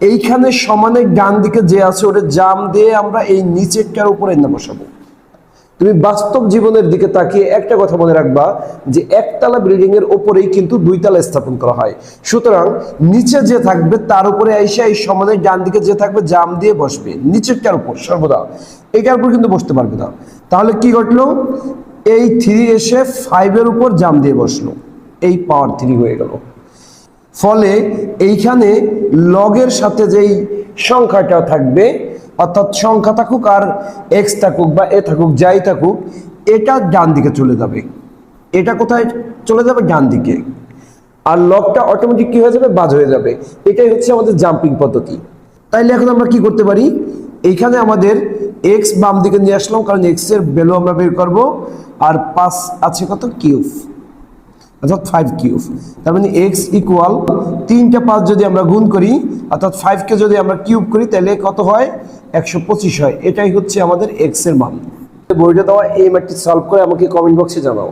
এইখানে সমানে ডান দিকে যে আছে, ওটা জাম দিয়ে আমরা এই নিচেরটার উপরে না বসাবো। তুমি বাস্তব জীবনের দিকে তাকিয়ে একটা কথা মনে রাখবা যে একতলা বিল্ডিং এর ওপরেই কিন্তু দুইতলা স্থাপন করা হয়। সুতরাং নিচে যে থাকবে, তার উপরে এসে এই সমানে ডান দিকে যে থাকবে, জাম দিয়ে বসবে। নিচেরটার উপর, সর্বদা। এটার উপর কিন্তু বসতে পারবে না। তাহলে কি ঘটলো? এই থ্রি এসে ফাইভের উপর জাম দিয়ে বসল। এই পাওয়ার থ্রি হয়ে গেল। ফলে এইখানে লগের সাথে যেই সংখ্যাটা থাকবে, অর্থাৎ সংখ্যা থাকুক আর এক্স থাকুক বা এ থাকুক, যাই থাকুক, এটা ডান দিকে চলে যাবে। এটা কোথায় চলে যাবে? ডান দিকে। আর লগটা অটোমেটিক কি হয়ে যাবে? বাজ হয়ে যাবে। এটাই হচ্ছে আমাদের জাম্পিং পদ্ধতি। তাইলে এখন আমরা কি করতে পারি? এইখানে আমাদের এক্স বাম দিকে নিয়ে আসলাম, কারণ এক্সের ভ্যালু আমরা বের করব। আর পাঁচ আছে কত? কিউব। অর্থাৎ ফাইভ কিউব তার মানে এক্স ইকুয়াল তিনটা পাঁচ যদি আমরা গুণ করি, অর্থাৎ ফাইভকে যদি আমরা কিউব করি, তাহলে কত হয়? একশো পঁচিশ হয়। এটাই হচ্ছে আমাদের এক্সের মান। বইটা দেওয়া এই ম্যাটটি সলভ করে আমাকে কমেন্ট বক্সে জানাও।